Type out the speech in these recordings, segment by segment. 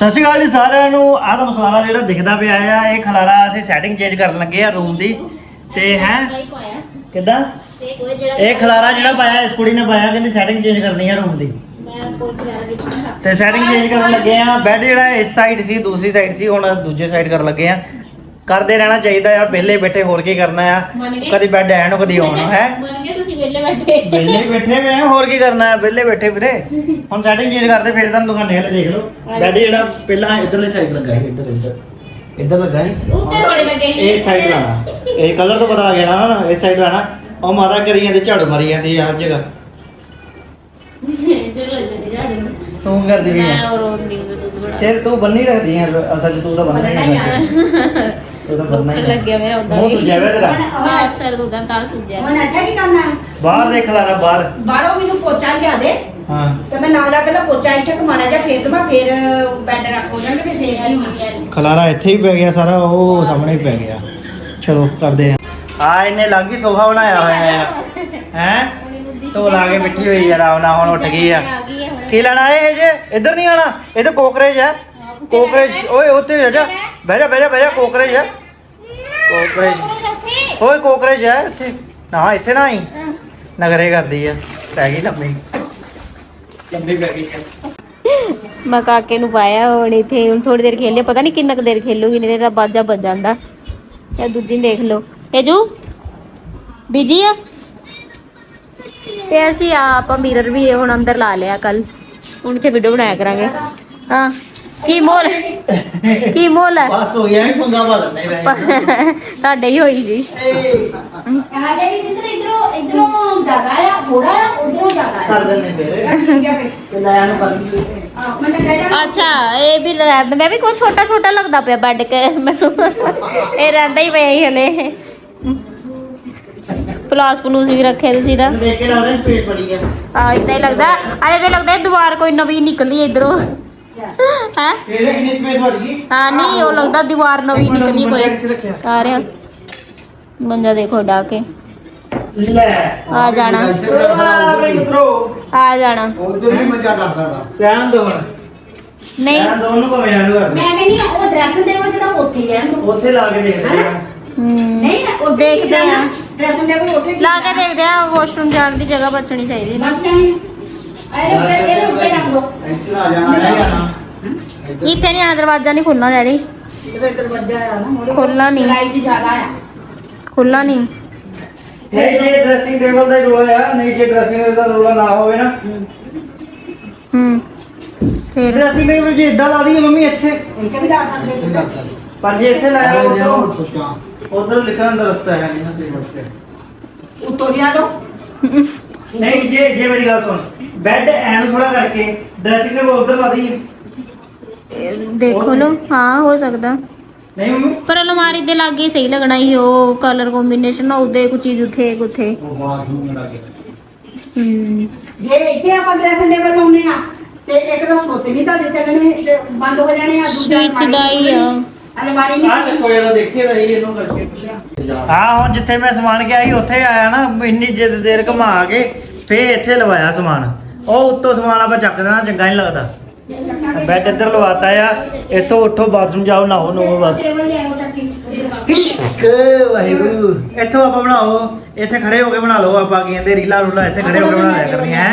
ਸਤਿ ਸ਼੍ਰੀ ਅਕਾਲ ਜੀ ਸਾਰਿਆਂ ਨੂੰ। ਆਹ ਤੁਹਾਨੂੰ ਖਲਾਰਾ ਜਿਹੜਾ ਦਿਖਦਾ ਪਿਆ ਆ ਇਹ ਖਲਾਰਾ ਅਸੀਂ ਸੈਟਿੰਗ ਚੇਂਜ ਕਰਨ ਲੱਗੇ ਆ ਰੂਮ ਦੀ। ਤੇ ਹੈ? ਕਿਦਾਂ? ਇਹ ਖਲਾਰਾ ਜਿਹੜਾ ਪਾਇਆ ਇਸ ਕੁੜੀ ਨੇ ਪਾਇਆ ਕਹਿੰਦੀ ਸੈਟਿੰਗ ਚੇਂਜ ਕਰਨੀ ਆ ਰੂਮ ਦੀ। ਤੇ ਸੈਟਿੰਗ ਚੇਂਜ ਕਰਨ ਲੱਗੇ ਆ। ਬੈੱਡ ਜਿਹੜਾ ਇਸ ਸਾਈਡ ਸੀ ਦੂਸਰੀ ਸਾਈਡ ਸੀ ਹੁਣ ਦੂਜੇ ਸਾਈਡ ਕਰਨ ਲੱਗੇ ਆ। ਕਰਦੇ ਰਹਿਣਾ ਚਾਹੀਦਾ ਆ ਵਿਹਲੇ ਬੈਠੇ ਹੋਰ ਕੀ ਕਰਨਾ ਆ? ਕਦੀ ਬੈੱਡ ਐ ਨੂੰ ਕਦੀ ਆਉਣ ਹੈ? ਵਿਹਲੇ ਬੈਠੇ। ਵਿਹਲੇ ਹੀ ਬੈਠੇ ਆ ਹੋਰ ਕੀ ਕਰਨਾ ਹੈ ਵਿਹਲੇ ਬੈਠੇ ਵੀਰੇ। ਹੁਣ ਸੈਟਿੰਗ ਚੇਂਜ ਕਰਦੇ ਫਿਰ ਤੁਹਾਨੂੰ ਹਲੇ ਦੇਖ ਲਓ ਬੈੱਡ ਜਿਹੜਾ ਪਹਿਲਾਂ ਇਧਰਲੇ ਸਾਈਡ ਲੱਗਾ ਸੀ ਇੱਧਰ ਇੱਧਰ। ਇੱਧਰ ਲੱਗਾ ਸੀ। ਉੱਤੇ ਥੋੜੇ ਲੱਗੇ ਸੀ। ਇਹ ਸਾਈਡ ਲਾਣਾ। ਇਹ ਕਲਰ ਤੋਂ ਪਤਾ ਲੱਗ ਜਾਣਾ ਨਾ ਇਸ ਸਾਈਡ ਲਾਣਾ। ਉਹ ਮਾਤਾ ਕਰੀ ਜਾਂਦੀ ਝਾੜੂ ਮਾਰੀ ਜਾਂਦੀ ਆ ਹਰ ਜਗ੍ਹਾ। ਚਲੋ ਇੱਧਰ ਜਾ। ਦੇ ਤੂੰ ਕਰਦੀ ਵੀ ਮੈਂ ਆ ਉਹ ਰੋਣ ਦੀ ਉਹਦੇ ਦੁੱਧ ਬਣਾ ਸ਼ੇਰ ਤੂੰ ਬੰਨੀ ਰੱਖਦੀ ਆ ਅਸਲ ਚ ਤੂੰ ਤਾਂ ਬੰਨਣਾ ਹੀ ਆ ਸੱਚ ਤੂੰ ਤਾਂ ਬੰਨਣਾ ਹੀ। ਲੱਗਿਆ ਮੇਰਾ ਉਦਾਂ ਮੂੰਹ ਹੀ। ਸੁਜਿਆ ਹੋਇਆ ਤੇਰਾ। ਹਾਂ ਸਰ ਉਦਾਂ ਤਾਂ ਸੁਝਿਆ ਹੁਣ ਅੱਛਾ ਕੀ ਕਰਨਾ? ਹੈ? ਬਾਹਰ ਦੇਖ ਲਾਣਾ ਬਾਹਰ। ਬਾਹਰੋਂ ਮੈਨੂੰ ਪੋਚਾ ਲਿਆ ਦੇ। ਹਾਂ। ਤੇ ਮੈਂ ਨਾਲ ਦਾ ਪਹਿਲਾਂ ਪੋਚਾ ਇੱਥੇ ਕਮਾਣਾ ਜਿਹਾ ਫੇਰ ਤੇ ਮੈਂ ਫੇਰ ਬੈੱਡ ਰੱਖ ਹੋ ਜਾਣਗੇ ਫੇਰ ਫੇਰ ਨਹੀਂ ਖਲਾਰਾ ਇੱਥੇ ਹੀ ਪੈ ਗਿਆ ਸਾਰਾ ਉਹ ਸਾਹਮਣੇ ਹੀ ਪੈ ਗਿਆ। ਚਲੋ ਕਰਦੇ ਆ ਆ ਇਹਨੇ ਲੱਗ ਹੀ ਸੋਫਾ ਬਣਾਇਆ ਹੋਇਆ ਆ। ਹੈ? ਧੋ ਲਾ ਕੇ ਮਿੱਟੀ ਹੋਈ ਯਾਰ ਆਉਣਾ ਹੁਣ ਉੱਠ ਗਈ ਆ। ਹੈ ਕੀ ਲੈਣਾ ਇਹ ਜੇ? ਇੱਧਰ ਨਹੀਂ ਆਣਾ ਇਹ ਤਾਂ ਕੋਕਰੇਜ ਹੈ ਕੋਕਰੇਜ ਓਏ ਉੱਥੇ ਬਹਿ ਜਾ। ਬਹਿ ਜਾ ਬਹਿ ਜਾ ਬਹਿ ਜਾ ਕੋਕਰੇਜ ਹੈ ਕੋਕਰੇਜ ਓਏ ਕੋਕਰੇਜ ਹੈ ਇੱਥੇ। ਨਾ ਇੱਥੇ ਨਾ ਆਈ। ਨਗਰੇ ਕਰਦੀ ਆ। ਪੈ ਗਈ ਲੰਮੀ। ਲੰਮੀ ਪੈ ਗਈ। ਮੈਂ ਕਾਕੇ ਨੂੰ ਪਾਇਆ ਹੁਣ ਇੱਥੇ ਹੁਣ ਥੋੜੀ ਦੇਰ ਖੇਲੇ ਪਤਾ ਨਹੀਂ ਕਿੰਨਾ ਕੁ ਦੇਰ ਖੇਲੂਗੀ ਨਹੀਂ ਤੇਰਾ ਬਾਜਾ ਵੱਜ ਜਾਂਦਾ। ਇਹ ਦੂਜੀ ਦੇਖ ਲਓ। ਇਹ ਜੂ ਬੀਜੀ ਆ? ਤੇ ਅਸੀਂ ਆਪ ਮਿਰਰ ਵੀ ਹੁਣ ਅੰਦਰ ਲਾ ਲਿਆ ਕੱਲ ਹੁਣ ਇੱਥੇ ਵੀਡੀਓ ਬਣਾਇਆ ਕਰਾਂਗੇ। ਹਾਂ। ਕੀ ਮੋਲ? ਕੀ ਮੋਲ ਹੈ? ਬਸ ਹੋ ਗਿਆ ਪੰਗਾ ਪਾ ਲੈਂਦੇ ਵੈਸੇ। ਤੁਹਾਡੇ ਹੀ ਹੋਈ ਜੀ। ਆ ਇਧਰੋਂ ਇਧਰੋਂ ਆ ਥੋੜਾ ਆ ਉਧਰੋਂ ਕਰ ਦਿੰਦੇ ਤੇ ਲੈ ਆਣ ਕਰ ਅੱਛਾ ਇਹ ਵੀ ਰਹਿੰਦਾ। ਮੈਂ ਵੀ ਕੋਈ ਛੋਟਾ ਛੋਟਾ ਲੱਗਦਾ ਪਿਆ ਬੈੱਡ ਕੇ ਮੈਨੂੰ। ਇਹ ਰਹਿੰਦਾ ਹੀ ਪਿਆ ਹੀ ਹਲੇ। ਪਲਾਸ ਪਲੂਸ ਵੀ ਰੱਖੇ ਤੁਸੀਂ ਤਾਂ। ਦੇਖ ਕੇ ਲੱਗਦਾ ਸਪੇਸ ਬੜੀ ਹੈ ਆ। ਇਦਾਂ ਹੀ ਲੱਗਦਾ। ਅਰੇ ਤੇ ਲੱਗਦਾ ਦੀਵਾਰ ਕੋਈ ਨਵੀਂ ਨਿਕਲੀ ਇਧਰੋਂ। ਹੈ? ਫਿਰ ਕਿੰਨੀ ਸਪੇਸ ਬਚ ਗਈ? ਹਾਂ ਨਹੀਂ ਉਹ ਲੱਗਦਾ ਦੀਵਾਰ ਨਵੀਂ ਨਿਕਲੀ ਮੰਜਾ ਕਿੱਥੇ ਕੋਈ। ਰੱਖਿਆ? ਆ ਰਿਹਾ ਮੰਜਾ ਦੇਖੋ ਡਾ ਕੇ। ਲੈ। ਆ ਜਾਣਾ। ਆ ਜਾਣਾ। ਉਧਰ ਵੀ ਮਜ਼ਾ ਕਰ ਸਕਦਾ। ਧਿਆਨ ਦੋ ਹੁਣ। ਨਹੀਂ। ਧਿਆਨ ਦੋ ਉਹਨੂੰ ਭਾਵੇਂ ਜਾਣੂ ਕਰ ਮੈਂ ਕਹਿੰਦੀ ਹਾਂ, ਉਹ ਡਰੈਸ ਦੇ ਵਿੱਚ ਜਿਹੜਾ ਉੱਥੇ ਹੀ ਰਹਿਣ ਦੋ। ਉੱਥੇ ਲਾ ਕੇ ਦੇਖਦੇ ਆ। ਹਮ, ਨਹੀਂ ਨਾ ਉੱਥੇ ਦੇਖਦੇ ਆ। ਡਰੈਸ ਦੇ ਵਿੱਚ ਉੱਥੇ ਲਾ ਕੇ ਦੇਖਦੇ ਆ ਵਾਸ਼ਰੂਮ ਜਾਣ ਦੀ ਜਗ੍ਹਾ ਬਚਣੀ ਚਾਹੀਦੀ ਨਾ। ਅਰੇ ਇੱਧਰ ਆ ਜਾਣਾ ਇੱਥੇ ਨਹੀਂ ਆ ਦਰਵਾਜ਼ਾ ਨਹੀਂ ਖੁੱਲਣਾ ਡੈਡੀ। ਇਹਦੇ ਦਰਵਾਜ਼ਾ ਆ ਨਾ ਮੋਰੇ ਖੋਲ੍ਹਣਾ ਨਹੀਂ। ਲਾਈਟ ਜ਼ਿਆਦਾ ਆ। ਖੁੱਲਣਾ ਨਹੀਂ। ਨਹੀਂ ਜੇ ਡਰੈਸਿੰਗ ਟੇਬਲ ਦਾ ਹੀ ਰੋਲਾ ਆ ਨਹੀਂ ਜੇ ਡਰੈਸਿੰਗ ਟੇਬਲ ਦਾ ਰੋਲਾ ਨਾ ਹੋਵੇ ਨਾ। ਹੂੰ ਫਿਰ। ਡਰੈਸਿੰਗ ਟੇਬਲ ਜੇ ਇਦਾਂ ਲਾ ਦਈਏ ਮੰਮੀ ਇੱਥੇ। ਇੱਥੇ ਵੀ ਜਾ ਸਕਦੇ ਸੀ। ਪਰ ਜੇ ਇੱਥੇ ਲਾਇਆ ਉਧਰ। ਲਿਖਣ ਦਾ ਰਸਤਾ ਹੈ ਨਹੀਂ ਨਾ ਤੇ ਉੱਤੋਂ ਲਿਆ ਲਓ ਨਹੀਂ ਜੇ ਜੇ ਮੇਰੀ ਗੱਲ ਸੁਣ। ਬੈੱਡ ਐਨ ਥੋੜਾ ਕਰਕੇ ਡਰੈਸਿੰਗ ਟੇਬਲ ਉਧਰ ਲਾ ਦਈਏ। ਇਹ ਦੇਖੋ ਲੋ ਹਾਂ ਹੋ ਸਕਦਾ। ਨਹੀਂ ਮੰਮੀ? ਪਰ ਅਲਮਾਰੀ ਦੇ ਲਾਗੇ ਹੀ ਸਹੀ ਲੱਗਣਾ ਹੀ ਉਹ ਕਲਰ ਕੰਬੀਨੇਸ਼ਨ ਉਹਦੇ ਕੁਝ ਚੀਜ਼ ਉਥੇ ਉਥੇ ਉਹ ਬਾਥਰੂਮ ਲੱਗੇ ਹੂੰ। ਜੇ ਇੱਥੇ ਆਪਾਂ ਡਰੈਸ ਟੇਬਲ ਲਾਉਨੇ ਆ ਤੇ ਇੱਕ ਤਾਂ ਸੁੱਚ ਨਹੀਂ ਤਾਂ ਦਿੱਤੇ ਨੇ ਤੇ ਬੰਦ ਹੋ ਜਾਣੇ ਆ Switch ਦਾ ਹੀ ਆ। ਅਲਮਾਰੀ ਆ ਨਹੀਂ ਚੱਕੋ ਯਾਰ ਦੇਖੀਏ ਤਾਂ ਇਹੀ ਇਹਨੂੰ ਕਰਕੇ। ਹਾਂ ਹੁਣ ਜਿੱਥੇ ਮੈਂ ਸਮਾਨ ਗਿਆ ਸੀ ਉੱਥੇ ਆਇਆ ਨਾ ਇੰਨੀ ਜਿੱਦ ਦੇਰ ਘੁਮਾ ਕੇ ਫੇਰ ਇੱਥੇ ਲਵਾਇਆ ਸਮਾਨ। ਉਹ ਉੱਤੋਂ ਸਮਾਨ ਆਪਾਂ ਚੱਕ ਦੇਣਾ ਚੰਗਾ ਨਹੀਂ ਲੱਗਦਾ। ਬੈੱਡ ਇੱਧਰ ਲਵਾਤਾ ਆ ਇੱਥੋਂ ਉੱਠੋ ਬਾਥਰੂਮ ਜਾਓ ਨਹਾਓ ਨੋ ਬਸ। ਵਾਹਿਗੁਰੂ। ਇੱਥੋਂ ਆਪਾਂ ਬਣਾਓ ਇੱਥੇ ਖੜੇ ਹੋ ਕੇ ਬਣਾ ਲਓ ਆਪਾਂ ਕਹਿੰਦੇ ਰੀਲਾ ਰੂਲਾ ਇੱਥੇ ਖੜੇ ਹੋ ਕੇ ਬਣਾ ਲਿਆ ਕਰਨੀ ਹੈ?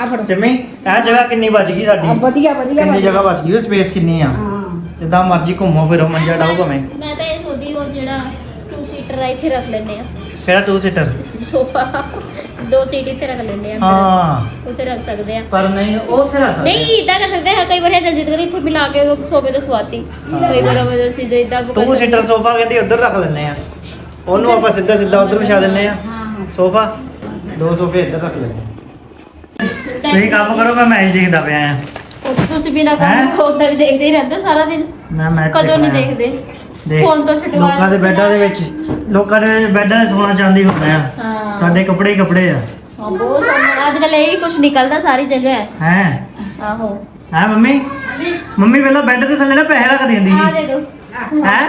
ਆ ਫੜੋ। ਸਿਮੀ ਇਹ ਜਗ੍ਹਾ ਕਿੰਨੀ ਬਚ ਗਈ ਸਾਡੀ? ਵਧੀਆ ਵਧੀਆ ਕਿੰਨੀ ਜਗ੍ਹਾ ਬਚ ਗਈ ਸਪੇਸ ਕਿੰਨੀ ਆ? ਹਾਂ। ਜਿੱਦਾਂ ਮਰਜ਼ੀ ਘੁੰਮੋ ਫਿਰੋ ਮੰਜਾ ਡਾਓ ਭਾਵੇਂ। ਮੈਂ ਤਾਂ ਇਹ ਸੋਦੀ ਉਹ ਜਿਹੜਾ 2 ਸੀਟਰ ਆ ਇੱਥੇ ਰੱਖ ਲੈਂਦੇ ਆ। ਕਿਹੜਾ ਟੂ ਸੀਟਰ ਸੋਫਾ। ਦੋ ਸੀਟ ਇੱਥੇ ਰੱਖ ਲੈਂਦੇ ਆ ਹਾਂ। ਉੱਥੇ ਰੱਖ ਸਕਦੇ ਆ। ਪਰ ਨਹੀਂ ਉਹ ਉੱਥੇ ਰੱਖ ਸਕਦੇ ਨਹੀਂ ਇਦਾਂ ਕਰ ਸਕਦੇ ਹਾਂ ਕਈ ਵਾਰ ਜਲਜੀਤ ਕਰ ਇੱਥੇ ਮਿਲਾ ਕੇ ਸੋਫੇ ਤੇ ਸਵਾਤੀ। ਕਈ ਵਾਰ ਐਮਰਜੈਂਸੀ ਜੇ ਇਦਾਂ ਟੂ ਸੀਟਰ ਸੋਫਾ ਕਹਿੰਦੀ ਉੱਧਰ ਰੱਖ ਲੈਣੇ ਆ। ਉਹਨੂੰ ਆਪਾਂ ਸਿੱਧਾ ਸਿੱਧਾ ਉੱਧਰ ਵਿਛਾ ਦਿੰਨੇ ਆ। ਸੋਫਾ। ਦੋ ਸੋਫੇ ਇੱਧਰ ਰੱਖ ਲੈਣੇ ਤੁਸੀਂ ਕੰਮ ਕਰੋ ਮੈਂ ਮੈਚ ਦੇਖਦਾ ਪਿਆ ਆ। ਤੁਸੀਂ ਬਿਨਾ ਹੈਂ? ਕੰਮ ਉਦਾਂ ਵੀ ਦੇਖਦੇ ਹੀ ਰਹਿੰਦੇ ਸਾਰਾ ਦਿਨ। ਮੈਂ ਮੈਚ ਕਦੋਂ ਨਹੀਂ ਦੇਖਦੇ। ਦੇਖ ਫੋਨ ਤੋਂ ਛੁਡਵਾ ਲੋਕਾਂ ਦੇ ਬੈੱਡਾਂ ਦੇ ਵਿੱਚ ਲੋਕਾਂ ਦੇ ਬੈੱਡਾਂ 'ਤੇ ਸੋਨਾ ਚਾਂਦੀ ਹੁੰਦਾ ਆ। ਹਾਂ। ਸਾਡੇ ਕੱਪੜੇ ਹੀ ਕੱਪੜੇ ਆ। ਹਾਂ ਬਹੁਤ ਸੋਹਣਾ। ਅੱਜ ਕੱਲ ਇਹ ਹੀ ਕੁਝ ਨਿਕਲਦਾ ਸਾਰੀ ਜਗ੍ਹਾ। ਹੈ? ਹੈ ਆਹੋ। ਹੈ ਮੰਮੀ? ਮੰਮੀ ਪਹਿਲਾਂ ਬੈੱਡ ਦੇ ਥੱਲੇ ਨਾ ਪੈਸੇ ਰੱਖ ਦਿੰਦੀ ਆ ਸੀ ਦੇ ਦੋ ਹੈ?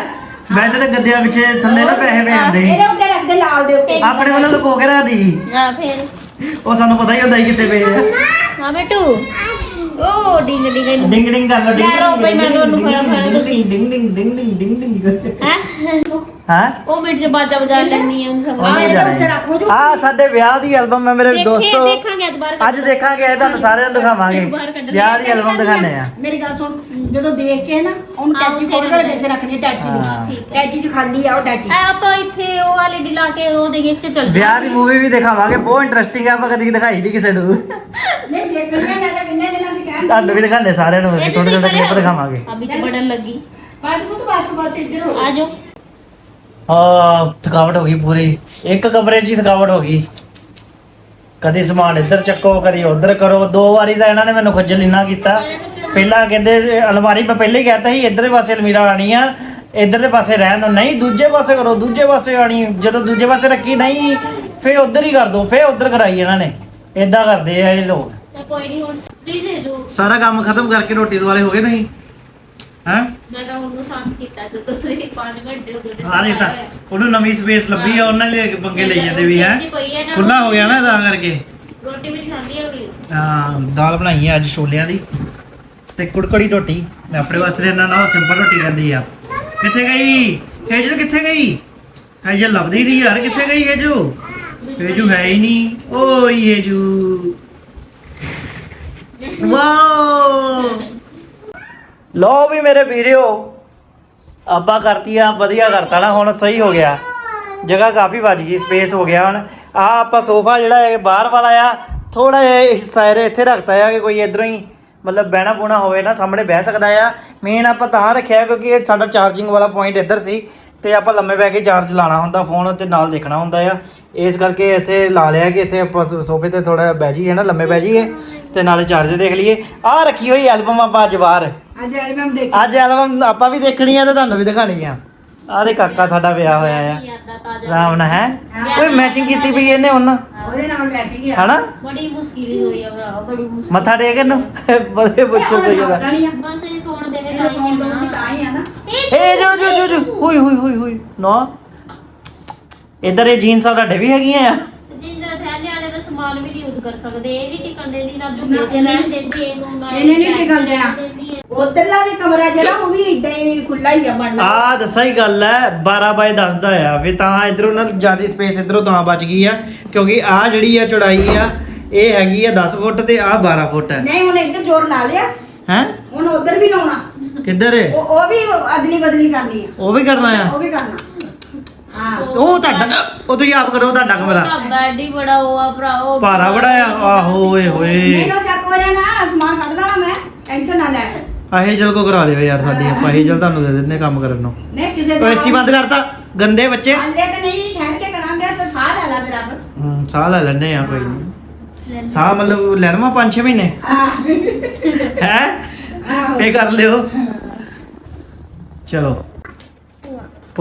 ਬੈੱਡ ਦੇ ਗੱਦਿਆਂ ਪਿੱਛੇ ਥੱਲੇ ਨਾ ਪੈਸੇ ਪੈ ਜਾਂਦੇ ਸੀ। ਇਹਦੇ ਉੱਤੇ ਰੱਖ ਦੇ ਲਾਲ ਦੇ ਉੱਤੇ। ਆਪਣੇ ਵੱਲੋਂ ਲੁਕੋ ਕੇ ਰੱਖਦੀ ਸੀ। ਆ ਫਿਰ। ਉਹ ਸਾਨੂੰ ਪਤਾ ਹੀ ਹੁੰਦਾ ਸੀ ਕਿੱਥੇ ਪਏ ਆ। ਹਾਂ ਬੇਟੂ। ਉਹ ਡਿੰਗ ਡਿੰਗ ਡਿੰਗ। ਡਿੰਗ ਕਰ ਲੋ ਲੈ ਰੋ ਬਈ, ਮੈਂ ਤੁਹਾਨੂੰ ਫੜਾ- ਫੜਾ ਤੁਸੀਂ। ਡਿੰਗ ਡਿੰਗ ਡਿੰਗ ਡਿੰਗ ਡਿੰਗ ਡਿੰਗ ਹੈ? ਹਾਂ? ਉਹ ਮਿੰਟ ਚ ਬਾਜਾ ਵਜਾ ਲੈਣੀ ਆ ਉਹਨੂੰ ਸਮਝ ਆ ਇਹਦੇ ਉੱਤੇ ਰੱਖੋ ਜੋ। ਆ ਸਾਡੇ ਵਿਆਹ ਦੀ ਐਲਬਮ ਹੈ ਮੇਰੇ ਦੇਖੇ ਦੋਸਤੋ। ਦੇਖਾਂਗੇ ਅੱਜ ਬਾਹਰ ਅੱਜ ਦੇਖਾਂਗੇ ਇਹ ਤੁਹਾਨੂੰ ਸਾਰਿਆਂ ਨੂੰ ਦਿਖਾਵਾਂਗੇ। ਬਾਹਰ ਕੱਢਣਾ। ਵਿਆਹ ਦੀ ਐਲਬਮ ਦਿਖਾਣੇ ਆ ਮੇਰੀ ਗੱਲ ਸੁਣ ਜਦੋਂ ਦੇਖ ਕੇ ਨਾ ਉਹਨੂੰ ਆਹ ਟੈਚੀ ਉੱਥੇ ਖੋਲ ਕੇ ਵਿੱਚ ਰੱਖਣੀ ਟੈਚੀ ਹਾਂ। ਦੀ ਟੈਚੀ ਚ ਖਾਲੀ ਆ ਉਹ ਟੈਚੀ। ਆ ਆਪਾਂ ਇੱਥੇ ਉਹ ਵਾਲੀ ਡੀਲਾ ਕੇ ਉਹ ਦੇ ਗੇਸ ਚ ਚੱਲ ਵਿਆਹ ਦੀ ਮੂਵੀ ਵੀ ਦਿਖਾਵਾਂਗੇ ਬਹੁਤ ਇੰਟਰਸਟਿੰਗ ਆ ਆਪਾਂ ਕਦੀ ਦਿਖਾਈ ਨਹੀਂ ਕਿਸੇ ਨੂੰ। ਨਹੀਂ ਤੁਹਾਨੂੰ ਵੀ ਦਿਖਾਣੇ ਸਾਰਿਆਂ ਨੂੰ ਅਸੀਂ ਥੋੜੇ ਥੋੜੇ ਕਲਿੱਪ ਦਿਖਾਵਾਂਗੇ। ਆ ਵਿੱਚ ਬੜਨ ਲੱਗੀ। ਬਸ ਪੁੱਤ ਬਸ ਬਸ ਇੱਧਰ ਹੋ। ਆ ਜਾਓ ਆ ਥਕਾਵਟ ਹੋ ਗਈ ਪੂਰੀ। ਇੱਕ ਕਮਰੇ 'ਚ ਹੀ ਥਕਾਵਟ ਹੋ ਗਈ। ਕਦੀ ਸਮਾਨ ਇੱਧਰ ਚੱਕੋ ਕਦੀ ਉੱਧਰ ਕਰੋ। ਦੋ ਵਾਰੀ ਤਾਂ ਇਹਨਾਂ ਨੇ ਮੈਨੂੰ ਖੱਜਲ ਇੰਨਾ ਕੀਤਾ। ਪਹਿਲਾਂ ਕਹਿੰਦੇ ਅਲਮਾਰੀ ਮੈਂ ਪਹਿਲੇ ਹੀ ਕਹਿਤਾ ਸੀ ਇੱਧਰਲੇ ਪਾਸੇ ਅਲਮੀਰਾ ਆਣੀ ਆ ਇੱਧਰਲੇ ਪਾਸੇ ਰਹਿਣ ਦੋ ਨਹੀਂ ਦੂਜੇ ਪਾਸੇ ਕਰੋ ਦੂਜੇ ਪਾਸੇ ਆਣੀ। ਜਦੋਂ ਦੂਜੇ ਪਾਸੇ ਰੱਖੀ ਨਹੀਂ ਫੇਰ ਉੱਧਰ ਹੀ ਕਰ ਦੋ ਫੇਰ ਉੱਧਰ ਕਰਾਈ ਇਹਨਾਂ ਨੇ। ਇਦਾਂ ਕਰਦੇ ਆ ਇਹ ਲੋਕ। ਤਾਂ ਕੋਈ ਨਹੀਂ ਹੁਣ ਪਲੀਜ਼ ਇਹ ਜੋ ਸਾਰਾ ਕੰਮ ਖਤਮ ਕਰਕੇ ਰੋਟੀ ਦੁਆਲੇ ਹੋ ਗਏ ਤੁਸੀਂ? ਹੈਂ? ਮੈਂ ਤਾਂ ਉਹਨੂੰ ਸ਼ਾਂਤ ਕੀਤਾ ਤੇ ਤੁਸੀਂ 5 ਘੰਟੇ ਉਹਦੇ ਤੇ ਆ ਦੇਖਤਾ ਉਹਨੂੰ ਨਵੀਂ ਸਪੇਸ ਲੱਭੀ ਆ ਉਹਨਾਂ ਲਈ ਪੰਗੇ ਲਈ ਜਾਂਦੇ ਵੀ ਹੈ? ਖੁੱਲਾ ਹੋ ਗਿਆ ਨਾ ਤਾਂ ਕਰਕੇ। ਰੋਟੀ ਵੀ ਖਾਂਦੀ ਹੋਗੀ ਹਾਂ ਦਾਲ ਬਣਾਈ ਹੈ ਅੱਜ ਛੋਲਿਆਂ ਦੀ ਤੇ ਕੁੜਕੜੀ ਰੋਟੀ। ਮੈਂ ਆਪਣੇ ਵਾਸਤੇ ਇਹਨਾਂ ਨਾਲ ਸਿੰਪਲ ਰੋਟੀ ਰਹਿੰਦੀ ਆ। ਕਿੱਥੇ ਗਈ? ਹੇਜਲ ਕਿੱਥੇ ਗਈ? ਹੇਜਲ ਲੱਭਦੀ ਨਹੀਂ ਯਾਰ ਕਿੱਥੇ ਗਈ ਹੇਜੂ? ਹੇਜੂ ਹੈ ਹੀ ਨਹੀਂ। ਓਏ ਹੇਜੂ। ਵਾਓ ਲੋ ਵੀ ਮੇਰੇ ਵੀਰਿਓ, ਆਪਾਂ ਕਰਤੀ ਆ ਵਧੀਆ ਕਰਤਾ ਨਾ, ਹੁਣ ਸਹੀ ਹੋ ਗਿਆ। ਜਗ੍ਹਾ ਕਾਫੀ ਵੱਜ ਗਈ ਸਪੇਸ ਹੋ ਗਿਆ ਹੁਣ। ਆ ਆਪਾਂ ਸੋਫਾ ਜਿਹੜਾ ਹੈ ਬਾਹਰ ਵਾਲਾ ਆ ਥੋੜਾ ਜਿਹਾ ਹਿੱਸਾ ਇਹਦੇ ਇੱਥੇ ਰੱਖਤਾ ਆ ਕਿ ਕੋਈ ਇਧਰੋਂ ਹੀ, ਮਤਲਬ ਬਹਿਣਾ ਬੂਣਾ ਹੋਵੇ ਨਾ, ਸਾਹਮਣੇ ਬਹਿ ਸਕਦਾ ਆ। ਮੇਨ ਆਪਾਂ ਤਾਂ ਰੱਖਿਆ ਕਿਉਂਕਿ ਇਹ ਸਾਡਾ ਚਾਰਜਿੰਗ ਵਾਲਾ ਪੁਆਇੰਟ ਇੱਧਰ ਸੀ, ਤੇ ਆਪਾਂ ਲੰਮੇ ਪੈ ਕੇ ਚਾਰਜ ਲਾਣਾ ਹੁੰਦਾ ਫੋਨ ਤੇ ਨਾਲ ਦੇਖਣਾ ਹੁੰਦਾ ਆ। ਇਸ ਕਰਕੇ ਇੱਥੇ ਲਾ ਲਿਆ ਕਿ ਇੱਥੇ ਆਪਾਂ ਸੋ- ਸੋਫੇ ਤੇ ਥੋੜਾ ਬਹਿ ਜਾਈਏ ਨਾ, ਲੰਮੇ ਬਹਿ ਜਾਈਏ। ਤੇ ਨਾਲੇ ਚਾਰਜ ਦੇਖ ਲਈਏ। ਆਹ ਰੱਖੀ ਹੋਈ ਐਲਬਮ ਆਪਾਂ ਅੱਜ ਬਾਹਰ। ਅੱਜ ਐਲਬਮ ਦੇਖ। ਅੱਜ ਐਲਬਮ ਆਪਾਂ ਵੀ ਦੇਖਣੀ ਆ ਤੇ ਤੁਹਾਨੂੰ ਵੀ ਦਿਖਾਣੀ ਆ। ਆਹ ਦੇ ਕਾਕਾ ਸਾਡਾ ਵਿਆਹ ਹੋਇਆ ਆ। ਰਾਮ ਨਾਲ ਹੈ? ਓਏ ਮੈਚਿੰਗ ਕੀਤੀ ਪਈ ਇਹਨੇ ਹੁਣ? ਉਹਦੇ ਨਾਲ ਮੈਚ ਗਿਆ ਹਨਾ? ਬੜੀ ਮੁਸ਼ਕਿਲ ਹੋਈ ਆ ਭਰਾ ਬੜੀ ਮੁਸ਼ਕਿਲ। ਮੱਥਾ ਟੇਕ ਇਹਨੂੰ। ਬੜੇ ਮੁਸ਼ਕਲ ਆ। ਬਸ ਇਹ ਸੌਣ ਸੌਣ ਵੀ ਤਾਂ ਹੀ ਆ ਨਾ। ਏ ਜੋ ਜੋ ਜੋ ਜੋ ਹੋਈ ਹੋਈ ਹੋਈ ਹੋਈ। ਨਾ। ਇਧਰ ਇਹ ਜੀਨਸ ਆ ਤੁਹਾਡੇ ਵੀ ਹੈਗੀਆਂ ਆ। ਜਿੰਦਾ ਥੈਲੇ ਵਾਲੇ ਦਾ ਸਮਾਨ ਵੀ ਕਰ ਸਕਦੇ ਇਹ ਨਹੀਂ ਟਿਕਣ ਦੇਦੀ ਨਾ ਰਹਿਣ ਦਿੰਦੀ ਇਹਨੂੰ ਨਾ ਇਹਨੇ ਨਹੀਂ ਟਿਕਣ ਦੇਣਾ। ਉਧਰਲਾ ਵੀ ਕਮਰਾ ਜਿਹੜਾ ਉਹ ਵੀ ਇਦਾਂ ਹੀ ਖੁੱਲਾ ਹੀ ਆ ਬਣਨਾ ਆ ਦੱਸਾਂ ਹੀ ਗੱਲ ਹੈ 12 ਬਾਈ 10 ਦਾ ਆ। ਫਿਰ ਤਾਂ ਇਧਰੋਂ ਨਾ ਜ਼ਿਆਦਾ ਸਪੇਸ ਇਧਰੋਂ ਤਾਂ ਬਚ ਗਈ ਆ ਕਿਉਂਕਿ ਆ ਜਿਹੜੀ ਆ ਚੌੜਾਈ ਆ ਇਹ ਹੈਗੀ ਆ 10 ਫੁੱਟ ਤੇ ਆ 12 ਫੁੱਟ ਹੈ ਨਹੀਂ ਹੁਣ ਇੱਧਰ ਜੋਰ ਲਾ ਲਿਆ। ਹੈ? ਹੁਣ ਉਧਰ ਵੀ ਲਾਉਣਾ। ਕਿੱਧਰ? ਉਹ ਉਹ ਵੀ ਅਦਲੀ ਬਦਲੀ ਕਰਨੀ ਆ। ਉਹ ਵੀ ਕਰਨਾ ਆ? ਉਹ ਵੀ ਕਰਨਾ। ਹਾਂ। ਉਹ ਤੁਹਾਡਾ ਉਹ ਤੁਸੀਂ ਆਪ ਕਰੋ ਤੁਹਾਡਾ ਕਮਰਾ। ਬੈਡ ਹੀ ਬੜਾ ਉਹ ਆ ਭਰਾ ਉਹ ਭਾਰਾ ਬੜਾ ਆ। ਆਹੋ ਓਏ ਹੋਏ। ਉਹ ਚੱਕ ਹੋ ਜਾਣਾ ਸਮਾਨ ਕੱਢ ਦੇਣਾ ਮੈਂ ਟੈਨਸ਼ਨ ਨਾ ਲੈ। ਆਹੇ ਜਲ ਕੋ ਕਰਾ ਲਿਓ ਯਾਰ ਸਾਡੀ ਆਪਾਂ ਇਹ ਜਲ ਤੁਹਾਨੂੰ ਦੇ ਦਿੰਨੇ ਕੰਮ ਕਰਨ ਨੂੰ। ਨਹੀਂ ਕਿਸੇ ਓਏ ਬੰਦ ਕਰਤਾ ਗੰਦੇ ਬੱਚੇ। ਹਾਲੇ ਤੇ ਨਹੀਂ ਠਹਿਰ ਕੇ ਕਰਾਂਗੇ ਤਾਂ ਸਾਹ ਲੈ ਲਾ ਜਰਾ ਕੁ। ਹੂੰ ਸਾਹ ਲੈ ਲੈਣੇ ਆ ਕੋਈ ਨਹੀਂ ਸਾਹ ਮਤਲਬ ਲੈ ਲਵਾਂ 5-6 ਮਹੀਨੇ? ਆਹ ਹੈ? ਆਹੋ। ਇਹ ਕਰ ਲਿਓ। ਚਲੋ।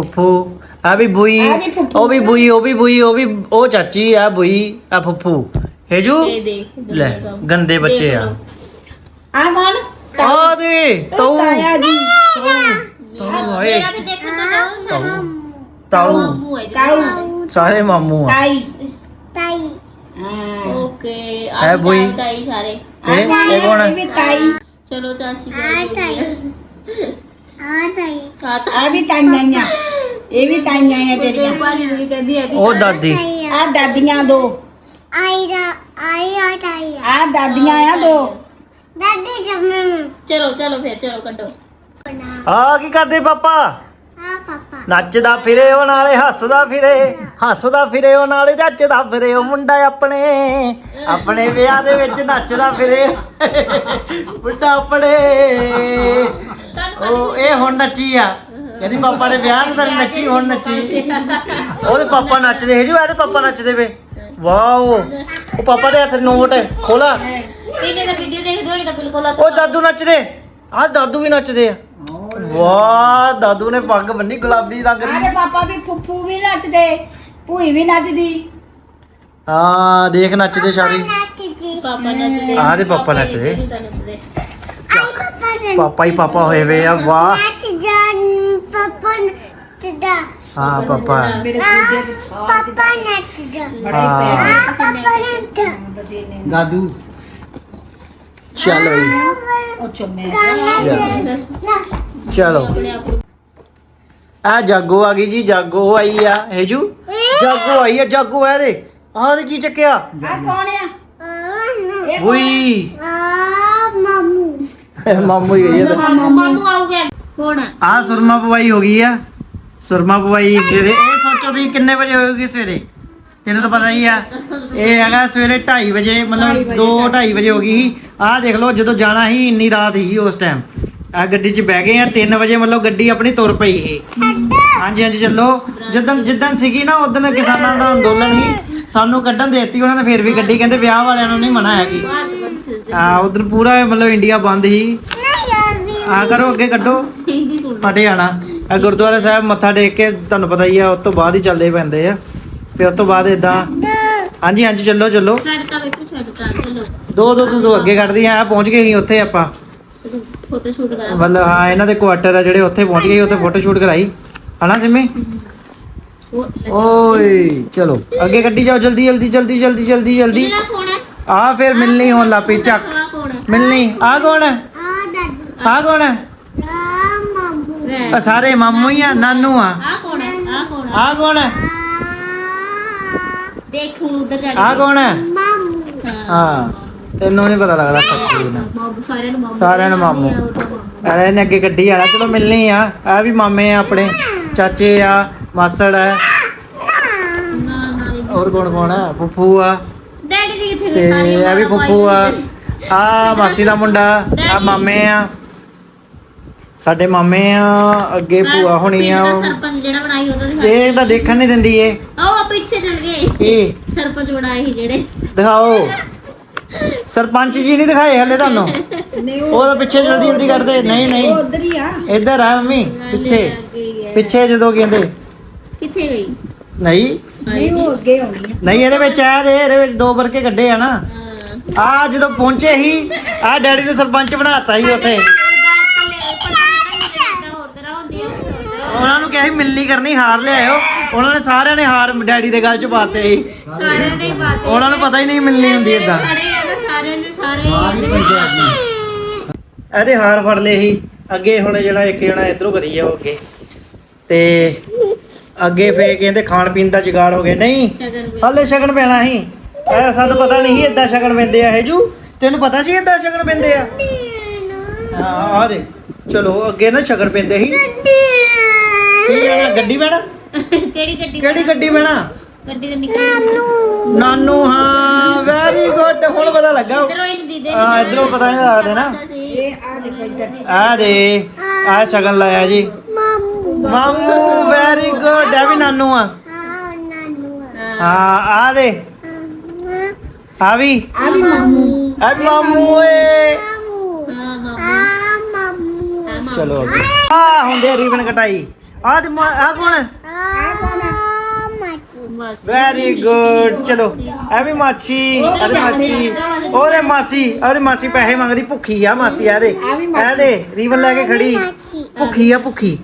ਫੁੱਫੂ ਆ ਵੀ ਬੁਈ ਆ ਵੀ ਫੁੱਫੂ। ਉਹ ਵੀ ਬੁਈ ਉਹ ਵੀ ਬੁਈ ਉਹ ਵੀ ਉਹ ਚਾਚੀ ਆ ਬੁਈ ਆ ਫੁੱਫੂ। ਹੇਜੂ ਇਹ ਦੇਖ ਲੈ ਗੰਦੇ ਬੱਚੇ ਆ। ਆ ਕੌਣ? ਆ ਦੇ ਤਉ ਤਾਇਆ ਜੀ। ਤਉ ਆਏ। ਮੇਰਾ ਵੀ ਦੇਖਣ ਦਾ ਤਉ ਤਾਊ ਹੈ ਤਾਊ। ਸਾਰੇ ਮਾਮੂ ਆ। ਤਾਈ। ਤਾਈ। ਹਾਂ। ਓਕੇ। ਹੈ ਆ ਬੁਈ। ਵੀ ਤਾਈ ਸਾਰੇ। ਇਹ ਇਹ ਕੌਣ ਇਹ ਵੀ ਤਾਈ। ਚਲੋ ਚਾਚੀ ਆ ਤਾਈ। ਆ ਤਾਈ ਸਾਤ। ਆ ਵੀ ਤਾਈਆਂ ਇਹ ਵੀ ਤਾਈਆਂ ਆ ਤੇ ਤੇਰੀਆਂ। ਭਾਜੀ ਵੀ ਕਹਿੰਦੀ ਹੈ ਵੀ ਉਹ ਦਾਦੀ। ਆ ਦਾਦੀਆਂ ਦੋ। ਆਈ ਦਾ ਆਈ ਆ ਤਾਈ ਆ ਦਾਦੀਆਂ ਆ ਦੋ। ਦਾਦੀ ਜੰਮੂ ਚਲੋ ਚਲੋ ਫਿਰ ਚਲੋ ਕੱਢੋ। ਆ ਕੀ ਕਰਦੇ ਪਾਪਾ? ਆ ਪਾਪਾ। ਨੱਚਦਾ ਫਿਰੇ ਉਹ ਨਾਲੇ ਹੱਸਦਾ ਫਿਰੇ। ਹੱਸਦਾ ਫਿਰੇ ਉਹ ਨਾਲੇ ਜੱਚਦਾ ਫਿਰੇ ਉਹ ਮੁੰਡਾ ਆਪਣੇ। ਆਪਣੇ ਵਿਆਹ ਦੇ ਵਿੱਚ ਨੱਚਦਾ ਫਿਰੇ। ਮੁੰਡਾ ਆਪਣੇ। ਉਹ ਇਹ ਹੁਣ ਨੱਚੀ ਆ। ਇਹਦੀ ਪਾਪਾ ਦੇ ਵਿਆਹ ਤੇ ਤਾਂ ਨੀ ਨੱਚੀ ਹੁਣ ਨੱਚੀ। ਉਹਦੇ ਪਾਪਾ ਨੱਚਦੇ ਹੈ ਜੋ ਇਹਦੇ ਪਾਪਾ ਨੱਚਦੇ ਵੇ। ਵਾਓ। ਉਹ ਪਾਪਾ ਦੇ ਹੱਥ ਨੋਟ ਖੋਲਾ। ਇਹਨੇ ਤਾਂ ਵੀਡੀਓ ਦੇਖਦੇ ਹੋਣੀ ਤਾਂ ਬਿਲਕੁਲ ਆ ਉਹ ਦਾਦੂ ਨੱਚਦੇ। ਆ ਦਾਦੂ ਵੀ ਨੱਚਦੇ ਆ। ਵਾਹ ਦਾਦੂ ਨੇ ਪੱਗ ਬੰਨੀ ਗੁਲਾਬੀ ਰੰਗ ਦੀ। ਆਰੇ ਪਾਪਾ ਵੀ ਫੁੱਫੂ ਵੀ ਨੱਚਦੇ ਭੂਈ ਵੀ ਨੱਚਦੀ। ਆ ਦੇਖ ਨੱਚਦੇ ਸਾਰੇ। ਪਾਪਾ ਨੱਚਦੇ। ਆਹ ਦੇ ਪਾਪਾ ਨੱਚਦੇ। ਪਾਪਾ ਹੀ ਪਾਪਾ ਹੋਏ ਵੇ ਆ ਵਾਹ। ਜਾਨ ਪਾਪਾ ਨੱਚਦਾ ਹਾਂ ਪਾਪਾ ਮੇਰੇ ਗੁੱਡੇ ਤੇ ਸਾਹ ਪਾਪਾ ਨੱਚਦਾ ਬੜਾ ਹੀ। ਹਾਂ। ਪੈਰ ਆ ਪਾਪਾ ਨੱਚਦਾ ਪਸੀਨੇ ਦਾਦੂ ਚਲੋ ਜੀ ਅੱਛਾ ਮੈਂ ਚਲੋ। ਆਪਣੇ ਆਪ ਨੂੰ ਆ ਜਾਗੋ ਆ ਗਈ ਜੀ ਜਾਗੋ ਆਈ ਆ। ਹੇਜੂ ਜਾਗੋ ਆਈ ਆ ਜਾਗੋ ਆ ਦੇ ਆਹ ਤੇ ਕੀ ਚੱਕਿਆ? ਆ ਕੌਣ ਆ? ਇਹ ਉਈ ਆ? ਮਾਮੂ। ਮਾਮੂ ਹੀ ਗਈ ਆ। ਮਾਮੂ ਆਊਗਾ। ਕੌਣ ਆ? ਸੁਰਮਾ ਪਵਾਈ ਹੋ ਗਈ ਆ। ਸੁਰਮਾ ਪਵਾਈ ਇਹ ਸੋਚੋ ਤੁਸੀਂ ਕਿੰਨੇ ਵਜੇ ਹੋਏਗੀ ਸਵੇਰੇ? ਤੈਨੂੰ ਤਾਂ ਪਤਾ ਹੀ ਆ। ਇਹ ਹੈਗਾ ਸਵੇਰੇ 2:30 ਵਜੇ ਮਤਲਬ 2:30 ਵਜੇ ਹੋ ਗਈ। ਆ ਦੇਖ ਲਓ ਜਦੋਂ ਜਾਣਾ ਸੀ ਇੰਨੀ ਰਾਤ ਸੀ ਉਸ ਟਾਈਮ ਆ ਗੱਡੀ 'ਚ ਬਹਿ ਗਏ ਆ 3 ਵਜੇ ਮਤਲਬ ਗੱਡੀ ਆਪਣੀ ਤੁਰ ਪਈ ਇਹ ਹਾਂਜੀ ਹਾਂਜੀ ਚੱਲੋ। ਜਦੋਂ ਜਿੱਦਣ ਸੀਗੀ ਨਾ ਉਦੋਂ ਕਿਸਾਨਾਂ ਦਾ ਅੰਦੋਲਨ ਸੀ। ਸਾਨੂੰ ਕੱਢਣ ਦੇਤੀ ਉਹਨਾਂ ਨੇ ਫੇਰ ਵੀ ਗੱਡੀ। ਕਹਿੰਦੇ ਵਿਆਹ ਵਾਲਿਆਂ ਨੂੰ ਨਹੀਂ ਮਨਾ ਹੈਗੀ ਆ ਉਦੋਂ ਪੂਰਾ ਮਤਲਬ ਇੰਡੀਆ ਬੰਦ ਸੀ ਆ ਕਰੋ ਅੱਗੇ ਕੱਢੋ। ਫਟੇ ਆਣਾ ਇਹ ਗੁਰਦੁਆਰਾ ਸਾਹਿਬ ਮੱਥਾ ਟੇਕ ਕੇ ਤੁਹਾਨੂੰ ਪਤਾ ਹੀ ਆ ਉਸ ਤੋਂ ਬਾਅਦ ਹੀ ਚੱਲਦੇ ਪੈਂਦੇ ਆ। ਫਿਰ ਉਸ ਤੋਂ ਬਾਅਦ ਇਦਾਂ ਹਾਂਜੀ ਹਾਂਜੀ ਚੱਲੋ ਚੱਲੋ। ਛੱਡਤਾ ਬੇਟੂ ਛੱਡਤਾ ਚਲੋ ਦੋ ਦੋ ਦੋ ਅੱਗੇ ਕੱਢਦੀ ਆ ਪਹੁੰਚ ਗਏ ਸੀ ਉੱਥੇ ਆਪਾਂ। ਫੋਟੋ ਸ਼ੂਟ ਕਰਾ ਮਤਲਬ ਹਾਂ ਇਹਨਾਂ ਦੇ ਕੁਆਟਰ ਆ ਜਿਹੜੇ ਉੱਥੇ ਪਹੁੰਚ ਗਏ ਸੀ, ਉੱਥੇ ਫੋਟੋ ਸ਼ੂਟ ਕਰਾਈ। ਹਨਾ ਸਿੰਮੀ? ਓਏ ਚਲੋ। ਅੱਗੇ ਕੱਢੀ ਜਾਓ ਜਲਦੀ ਜਲਦੀ ਜਲਦੀ ਜਲਦੀ ਜਲਦੀ ਜਲਦੀ। ਆ ਫਿਰ ਮਿਲਣੀ ਹੁਣ ਲਾਪੀ ਚੱਕ। ਮਿਲਣੀ। ਆ ਕੌਣ ਆ? ਦਾਦੂ ਆ ਕੌਣ ਆ? ਆ ਸਾਰੇ ਮਾਮੂ ਹੀ ਆ ਨਾਨੂ ਆ। ਆਹ ਕੌਣ ਆਹ ਕੌਣ ਆ? ਕੌਣ ਦੇਖ ਹੁਣ ਉਧਰ ਜਾ ਆ ਕੌਣ ਹੈ ਮਾਮੂ। ਹਾਂ। ਤੈਨੂੰ ਨਹੀਂ ਪਤਾ ਲੱਗਦਾ ਨਾ। ਸਾਰਿਆਂ ਨੂੰ ਮਾਮੂ ਨੂੰ ਅਰੇ ਇਹਨੇ ਅੱਗੇ ਗੱਡੀ ਆਣਾ ਚਲੋ ਮਿਲਣੀ ਆ। ਆ ਵੀ ਮਾਮੇ ਆ ਆਪਣੇ। ਚਾਚੇ ਆ ਮਾਸੜ ਆ। ਨਾ ਨਾ ਹੋਰ ਕੌਣ ਕੌਣ ਆ? ਫੁੱਫੂ ਆ। ਤੇ ਇਹ ਵੀ ਫੁੱਫੂ ਆ। ਆ ਮਾਸੀ ਦਾ ਮੁੰਡਾ ਆ। ਮਾਮੇ ਆ। ਸਾਡੇ ਮਾਮੇ ਆ ਅੱਗੇ ਭੂਆ ਹੋਣੀ ਆ। ਸਰਪੰਚ ਜਿਹੜਾ ਬਣਾਈ ਉਹਦਾ ਦਿਖਾ ਇਹ ਤਾਂ ਦੇਖਣ ਨਹੀਂ ਦਿੰਦੀ ਏ ਉਹ ਪਿੱਛੇ ਚਲ ਗਏ। ਇਹ। ਸਰਪੰਚ ਬਣਾਏ ਸੀ ਜਿਹੜੇ। ਦਿਖਾਓ। ਸਰਪੰਚ ਜੀ ਨਹੀਂ ਦਿਖਾਏ ਹਲੇ ਤੁਹਾਨੂੰ? ਨਹੀਂ ਉਹ ਤਾਂ ਪਿੱਛੇ ਜਲਦੀ ਜਲਦੀ ਕੱਢਦੇ। ਨਹੀਂ ਨਹੀਂ ਉਧਰ ਹੀ ਆ। ਇੱਧਰ ਆ ਮੰਮੀ ਪਿੱਛੇ। ਪਿੱਛੇ ਜਦੋਂ ਕਹਿੰਦੇ। ਕਿੱਥੇ ਗਈ? ਨਹੀਂ। ਨਹੀਂ ਉਹ ਅੱਗੇ ਆਉਣੀ ਆ। ਨਹੀਂ ਇਹਦੇ ਵਿੱਚ ਆ ਦੇ ਇਹਦੇ ਵਿੱਚ ਦੋ ਵਰਕੇ ਕੱਢੇ ਆ ਨਾ। ਹਾਂ। ਆ ਜਦੋਂ ਪਹੁੰਚੇ ਸੀ ਆ ਡੈਡੀ ਨੂੰ ਸਰਪੰਚ ਬਣਾਤਾ ਸੀ ਉੱਥੇ। ਉਹਨਾਂ ਨੂੰ ਕਿਹਾ ਸੀ ਮਿਲਣੀ ਕਰਨੀ ਹਾਰ ਲਿਆਇਓ ਉਹਨਾਂ ਨੇ ਸਾਰਿਆਂ ਨੇ ਹਾਰ ਡੈਡੀ ਦੇ ਗਲ ਚ ਪਾਤੇ ਸੀ। ਸਾਰਿਆਂ ਨੇ ਬਾਤ ਉਹਨਾਂ ਨੂੰ ਪਤਾ ਹੀ ਨਹੀਂ ਮਿਲਣੀ ਹੁੰਦੀ ਸਾਰਿਆਂ ਨੇ ਸਾਰੇ ਪੰਚਾਇਤ ਇਹਦੇ ਹਾਰ ਫੜ ਲਏ ਸੀ। ਅੱਗੇ ਹੁਣ ਜਿਹੜਾ ਇੱਕ ਜਣਾ ਇਧਰੋਂ ਕਰੀ ਜਾਓ ਅੱਗੇ। ਤੇ ਅੱਗੇ ਫੇ ਕਹਿੰਦੇ ਖਾਣ ਪੀਣ ਦਾ ਜੁਗਾੜ ਹੋ ਗਿਆ। ਨਹੀਂ ਸ਼ਗਨ ਹਾਲੇ ਸ਼ਗਨ ਪੈਣਾ ਸੀ। ਐ ਸਾਨੂੰ ਪਤਾ ਨਹੀਂ ਸੀ ਏਦਾਂ ਸ਼ਗਨ ਪੈਂਦੇ ਆ ਹੇਜੂ ਤੈਨੂੰ ਪਤਾ ਸੀ ਏਦਾਂ ਸ਼ਗਨ ਪੈਂਦੇ ਆ? ਹਾਂ ਆ ਦੇ ਚਲੋ ਅੱਗੇ ਨਾ ਸ਼ਗਨ ਪੈਂਦੇ ਸੀ। ਕੀ ਜਾਣਾ ਗੱਡੀ ਬਹਿਣਾ ਕਿਹੜੀ ਗੱਡੀ ਕਿਹੜੀ ਗੱਡੀ ਬਹਿਣਾ ਗੱਡੀ ਦੇ ਨਿਕਲ ਨਾਨੂ। ਹਾਂ ਵੈਰੀ ਗੁੱਡ ਹੁਣ ਪਤਾ ਲੱਗਾ। ਇਧਰੋਂ ਹੀ ਇਧਰੋਂ ਪਤਾ ਨਹੀਂ ਲੱਗਦਾ ਨਾ। ਇਹ ਆ ਦੇਖੋ ਇੱਧਰ। ਆ ਦੇ ਆ ਸ਼ਗਨ ਲਾਇਆ ਜੀ। ਮਾਮੂ ਵੈਰੀ ਗੁੱਡ ਆ ਵੀ ਨਾਨੂ ਆ। ਆ ਨਾਨੂ ਹਾਂ ਆ ਦੇ। ਆ ਵੀ। ਆ ਵੀ ਮਾਮੂ ਆ ਵੀ ਮਾਮੂ ਏ ਮਾਮੂ ਹਾਂ ਮਾਮੂ ਆ ਮਾਮੂ ਚਲੋ ਅੱਗੇ। ਆ ਹੁੰਦੇ ਰੀਬਨ ਕਟਾਈ। ਆ ਤੇ ਆ ਕੌਣ? ਵੈਰੀ ਗੁੱਡ ਚਲੋ ਐ ਵੀ ਮਾਛੀ ਅਰੇ ਮਾਛੀ ਉਹਦੇ ਮਾਸੀ ਉਹਦੇ ਮਾਸੀ ਪੈਸੇ ਮੰਗਦੀ ਭੁੱਖੀ ਆ ਮਾਸੀ ਆ ਦੇ। ਐ ਦੇ ਰੀਬਨ ਲੈ ਕੇ ਖੜੀ। ਭੁੱਖੀ ਆ ਭੁੱਖੀ।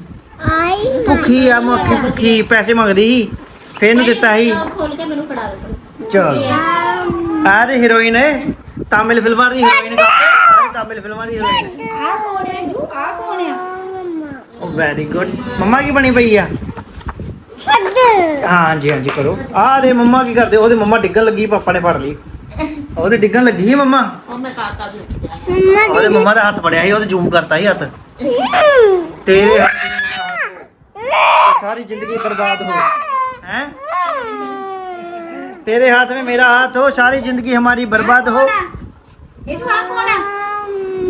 ਆਈ ਭੁੱਖੀ ਆ ਮੱਖੀ ਭੁੱਖੀ ਪੈਸੇ ਮੰਗਦੀ ਸੀ? ਫੇਰ ਨੂੰ ਦਿੱਤਾ ਸੀ? ਖੋਲ ਕੇ ਮੈਨੂੰ ਫੜਾ ਦੇ ਚਲ। ਆ ਦੇ ਹੀਰੋਇਨ ਹੈ ਤਾਮਿਲ ਫਿਲਮਾਂ ਦੀ ਹੀਰੋਇਨ ਆ ਤਾਮਿਲ ਫਿਲਮਾਂ ਦੀ ਹੀਰੋਇਨ ਆ ਕੌਣ ਹੈ ਜੂ ਆ ਕੌਣ ਆ? ਉਹ ਵੈਰੀ ਗੁੱਡ ਮੰਮਾ ਕੀ ਬਣੀ ਪਈ ਆ? ਛੱਡ। ਹਾਂਜੀ ਹਾਂਜੀ ਕਰੋ। ਆ ਦੇ ਮੰਮਾ ਕੀ ਕਰਦੇ? ਉਹਦੇ ਮੰਮਾ ਡਿੱਗਣ ਲੱਗੀ ਪਾਪਾ ਨੇ ਫੜ ਲਈ। ਉਹਦੇ ਡਿੱਗਣ ਲੱਗੀ ਸੀ ਮੰਮਾ? ਉਹ ਮੈਂ ਕਾਕਾ ਵੀ ਉੱਠ ਗਿਆ ਮੰਮਾ ਉਹਦੇ ਮੰਮਾ ਦਾ ਹੱਥ ਫੜਿਆ ਸੀ ਉਹਦੇ ਜ਼ੂਮ ਕਰਤਾ ਸੀ ਹੱਥ। ਤੇਰੇ ਹੱਥ ਤੇ ਸਾਰੀ ਜ਼ਿੰਦਗੀ ਬਰਬਾਦ ਹੋ हैं तेरे हाथ में मेरा हाथ हो सारी जिंदगी हमारी बर्बाद हो ਇਹ ਤੂੰ ਆ ਕੌਣ ਆ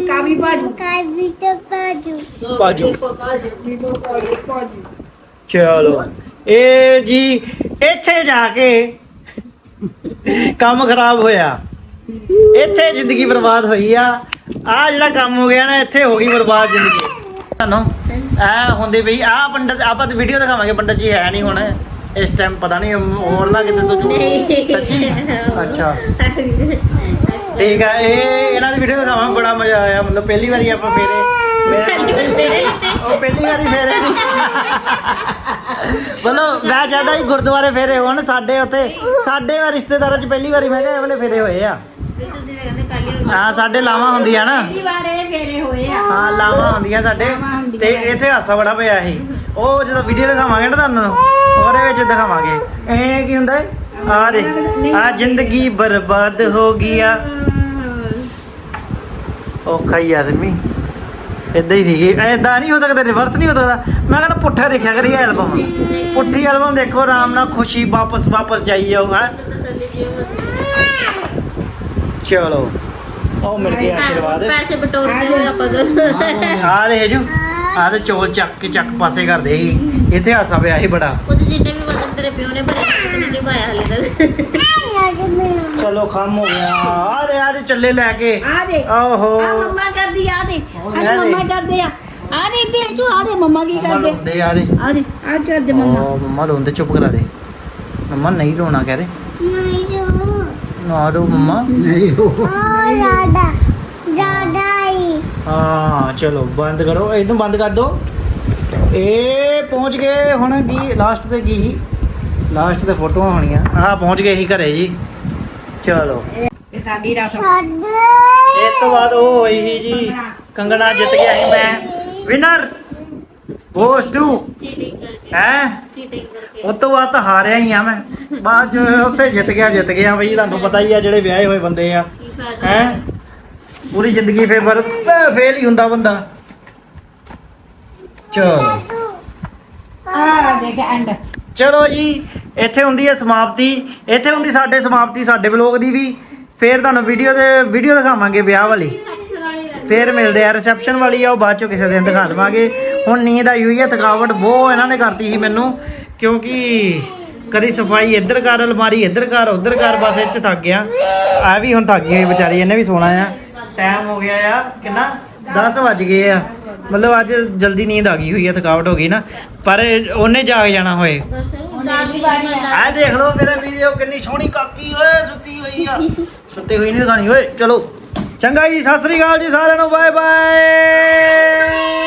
ਕਾਵੀ ਬਾਜੂ ਕਾਬੀ ਤੇ ਬਾਜੂ बाजू ਬਾਜੂ ਚਲੋ ਇਹ ਜੀ ਇੱਥੇ ਜਾ ਕੇ ਕੰਮ ਖਰਾਬ ਹੋਇਆ ਇੱਥੇ ਜ਼ਿੰਦਗੀ ਬਰਬਾਦ ਹੋਈ ਆ ਆ ਜਿਹੜਾ ਕੰਮ ਹੋ ਗਿਆ ਨਾ ਇੱਥੇ ਹੋ ਗਈ ਬਰਬਾਦ ਜ਼ਿੰਦਗੀ ਤੁਹਾਨੂੰ? ਆ ਹੁੰਦੇ ਬਈ ਆ ਪੰਡਤ ਆਪਾਂ ਤੇ ਵੀਡੀਓ ਦਿਖਾਵਾਂਗੇ ਪੰਡਤ ਜੀ ਹੈ ਨਹੀਂ ਹੁਣ। ਇਸ ਟਾਈਮ ਪਤਾ ਨਹੀਂ ਹੋਰ ਨਾ ਕਿਤੇ ਤੋਂ ਜੋ ਸੱਚੀ? ਅੱਛਾ। ਠੀਕ ਆ ਇਹ ਇਹਨਾਂ ਦੀ ਵੀਡੀਓ ਦਿਖਾਵਾਂ ਬੜਾ ਮਜ਼ਾ ਆਇਆ। ਮਤਲਬ ਪਹਿਲੀ ਵਾਰੀ ਆਪਾਂ ਫੇਰੇ। ਮੇਰੇ ਉਹ ਪਹਿਲੀ ਵਾਰੀ ਫੇਰੇ ਦੀ ਬੋਲੋ ਮੈਂ ਚਾਹਦਾ ਹੀ ਗੁਰਦੁਆਰੇ ਫੇਰੇ ਹੋਣ ਸਾਡੇ ਉੱਥੇ ਸਾਡੇ ਰਿਸ਼ਤੇਦਾਰਾਂ ਚ ਪਹਿਲੀ ਵਾਰੀ ਮੈਂ ਕਿਹਾ ਇਹ ਵਾਲੇ ਫੇਰੇ ਹੋਏ ਆ। ਹਾਂ ਸਾਡੇ ਲਾਵਾਂ ਹੁੰਦੀਆਂ ਨਾ। ਪਹਿਲੀ ਵਾਰ ਇਹ ਫੇਰੇ ਹੋਏ ਆ। ਹਾਂ ਲਾਵਾਂ ਹੁੰਦੀਆਂ ਸਾਡੇ। ਲਾਵਾਂ ਹੁੰਦੀਆਂ। ਤੇ ਇੱਥੇ ਹਾਸਾ ਬੜਾ ਪਿਆ ਸੀ। ਉਹ ਜਦੋਂ ਵੀਡੀਓ ਦਿਖਾਵਾਂਗੇ ਨਾ ਤੁਹਾਨੂੰ ਉਹਦੇ ਵਿੱਚ ਦਿਖਾਵਾਂਗੇ। ਇਹ ਕੀ ਹੁੰਦਾ ਆ ਦੇ ਆ ਜ਼ਿੰਦਗੀ ਬਰਬਾਦ ਹੋ ਗਿਆ ਔਖਾ ਹੀ ਆ ਸਿੰਮੀ। ਇਦਾਂ ਹੀ ਸੀਗੀ। ਇਦਾਂ ਨਹੀਂ ਹੋ ਸਕਦਾ ਰਿਵਰਸ ਨਹੀਂ ਹੋ ਸਕਦਾ। ਮੈਂ ਕਹਿੰਦਾ ਪੁੱਠਾ ਦੇਖਿਆ ਕਰੀ ਐਲਬਮ ਪੁੱਠੀ ਐਲਬਮ ਦੇਖੋ ਆਰਾਮ ਨਾਲ ਖੁਸ਼ੀ ਵਾਪਸ ਵਾਪਸ ਜਾਈ ਹੈ ਤਸੱਲੀ ਜੀ ਚਲੋ। ਉਹ ਮਿਲ ਗਿਆ ਆਸ਼ੀਰਵਾਦ। ਪੈਸੇ ਬਟੋਰਦੇ ਹੋਏ ਆਪਾਂ ਦੋਨੋਂ। ਆ ਦੇ ਜੋ। ਆ ਤੇ ਚੋਲ ਚੱਕ ਕੇ ਚੱਕ ਪਾਸੇ ਕਰਦੇ ਸੀ। ਇੱਥੇ ਹਾਸਾ ਪਿਆ ਸੀ ਬੜਾ। ਉਹ ਜਿੰਨੇ ਵੀ ਵਜ਼ਨ ਤੇਰੇ ਪਿਓ ਨੇ ਭਰੇ ਤੈਨੂੰ ਨਹੀਂ ਪਾਇਆ ਹਲੇ ਤੱਕ। ਚਲੋ ਖਮ ਹੋ ਗਿਆ। ਆ ਦੇ ਆ ਦੇ ਚੱਲੇ ਲੈ ਕੇ। ਆ ਦੇ। ਓਹੋ। ਆ ਮੰਮਾ ਕਰਦੀ ਆ ਦੇ। ਆ ਲੈ ਦੇ। ਮੰਮਾ ਕਰਦੇ ਆ। ਆ ਦੇ ਇੱਥੇ ਜੋ ਆ ਦੇ ਮੰਮਾ ਕੀ ਕਰਦੇ। ਰੋਂਦੇ ਆ ਦੇ। ਆ ਦੇ ਆ ਕਰਦੇ ਮੰਮਾ। ਮੰਮਾ ਰੋਂਦੇ ਚੁੱਪ ਕਰਾ ਦੇ। ਮੰਮਾ ਨਹੀਂ ਰੋਣਾ ਕਹਦੇ ਨਾ ਰੋ ਮੰਮਾ ਹਾਂ ਚਲੋ ਬੰਦ ਕਰੋ ਇਹਨੂੰ ਬੰਦ ਕਰ ਦੋ ਇਹ ਪਹੁੰਚ ਗਏ ਹੁਣ ਕੀ ਲਾਸਟ ਤੇ ਕੀ ਸੀ ਲਾਸਟ ਤੇ ਫੋਟੋਆਂ ਹੋਣੀਆਂ ਆਹ ਪਹੁੰਚ ਗਏ ਸੀ ਘਰੇ ਜੀ ਚਲੋ ਇਹ ਸਾਡੀ ਰਸਮ ਛੱਡ ਇਸ ਤੋਂ ਬਾਅਦ ਉਹ ਹੋਈ ਸੀ ਜੀ ਕੰਗਣਾ ਜਿੱਤ ਗਿਆ ਸੀ ਮੈਂ ਵਿਨਰ ਗੋਸ ਟੂ ਚੀਟਿੰਗ ਕਰਕੇ। ਹੈ? ਚੀਟਿੰਗ ਕਰਕੇ। ਉਸ ਤੋਂ ਬਾਅਦ ਤਾਂ ਹਾਰਿਆ ਹੀ ਆ ਮੈਂ। ਬਾਅਦ ਚ ਉੱਥੇ ਜਿੱਤ ਗਿਆ ਜਿੱਤ ਗਿਆ ਬਈ ਤੁਹਾਨੂੰ ਪਤਾ ਹੀ ਆ ਜਿਹੜੇ ਵਿਆਹੇ ਹੋਏ ਬੰਦੇ ਆ। ਕੀ ਫਾਇਦਾ? ਹੈ? ਪੂਰੀ ਜ਼ਿੰਦਗੀ ਫੇਰ ਫੇਲ ਹੀ ਹੁੰਦਾ ਬੰਦਾ। ਚਲੋ। ਆ ਦੇਖ ਐਂਡ ਚਲੋ ਜੀ ਇੱਥੇ ਹੁੰਦੀ ਹੈ ਸਮਾਪਤੀ। ਇੱਥੇ ਹੁੰਦੀ ਸਾਡੇ ਸਮਾਪਤੀ ਸਾਡੇ ਵਲੋਗ ਦੀ ਵੀ। ਫੇਰ ਤੁਹਾਨੂੰ ਵੀਡੀਓ ਦੇ ਵੀਡੀਓ ਦਿਖਾਵਾਂਗੇ ਵਿਆਹ ਵਾਲੀ। ਫੇਰ ਮਿਲਦੇ ਆ ਰਿਸੈਪਸ਼ਨ ਵਾਲੀ ਆ ਉਹ ਬਾਅਦ ਚੋਂ ਕਿਸੇ ਦਿਨ ਦਿਖਾ ਦੇਵਾਂਗੇ। ਹੁਣ ਨੀਂਦ ਆਈ ਹੋਈ ਹੈ, ਥਕਾਵਟ ਬਹੁਤ ਇਹਨਾਂ ਨੇ ਕਰਤੀ ਸੀ ਮੈਨੂੰ, ਕਿਉਂਕਿ ਕਦੀ ਸਫ਼ਾਈ ਇੱਧਰ ਕਰ, ਅਲਮਾਰੀ ਇੱਧਰ ਕਰ, ਉੱਧਰ ਕਰ, ਬਸ ਇਹ ਚ ਥੱਕ ਗਿਆ। ਆ ਵੀ ਹੁਣ ਥੱਕ ਗਈ ਵਿਚਾਰੀ, ਇਹਨੇ ਵੀ ਸੋਣਾ ਆ। ਟਾਈਮ ਹੋ ਗਿਆ ਆ, ਕਿੰਨਾ? 10 ਵੱਜ ਗਏ ਆ। ਮਤਲਬ ਅੱਜ ਜਲਦੀ ਨੀਂਦ ਆ ਗਈ ਹੋਈ ਹੈ ਥਕਾਵਟ ਹੋ ਗਈ ਨਾ। ਪਰ ਇਹ- ਉਹਨੇ ਜਾਗ ਜਾਣਾ ਹੋਏ। ਬਸ ਆ ਦੇਖ ਲਓ ਮੇਰਾ ਵੀਡੀਓ ਕਿੰਨੀ ਸੋਹਣੀ ਕਾਕੀ ਓਏ, ਸੁੱਤੀ ਹੋਈ ਆ। ਸੁੱਤੀ ਹੋਈ ਨਹੀਂ ਦਿਖਾਣੀ, ਓਏ, ਚਲੋ। ਚੰਗਾ ਜੀ, ਸਤਿ ਸ੍ਰੀ ਅਕਾਲ ਜੀ ਸਾਰਿਆਂ ਨੂੰ ਬਾਏ ਬਾਏ